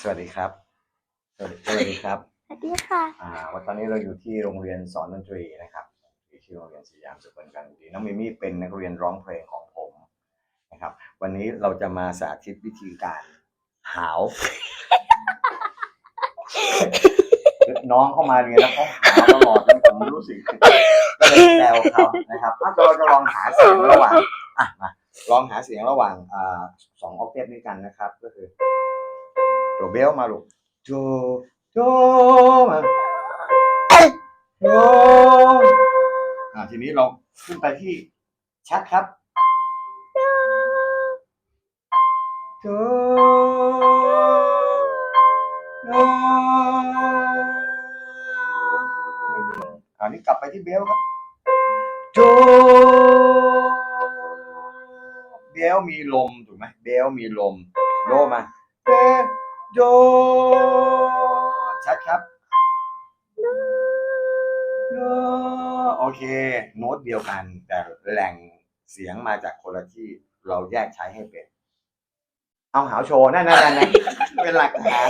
สวัสดีครับ สวัสดีสวัสดีครับ สวัสดีค่ะ อ่าวันตอนนี้เราอยู่ที่โรงเรียนสอนดนตรีนะครับที่ชื่อโรงเรียนสยามสุพรรณการดนตรีน้องมิมี่เป็นนักเรียนร้องเพลงของผมนะครับ วันนี้เราจะมาสาธิตวิธีการหาว น้องเข้ามาเรียนแล้วเขาหาวตลอดจนผมรู้สึกก็เลยแซวเขานะครับถ้าเราจะลองหาเสียงระหว่างอะมาลองหาเสียงระหว่างอ่าสองออกเทปนี้กันนะครับ ก็คือ โดเบลมาลูกโดโดมาโยอ่าทีนี้เราขึ้นไปที่ชัดครับโยโยอันนี้กลับไปที่เบลครับโยเบลมีลมถูกไหมเบลมีลมโยมาเบล โยชัดครับโอเค โน้ตเดียวกัน แต่แหล่งเสียงมาจากคนละที่เราแยกใช้ให้เป็น เอาหาวโชว์นั่นนั่นนั่นนั่นเป็นหลักฐาน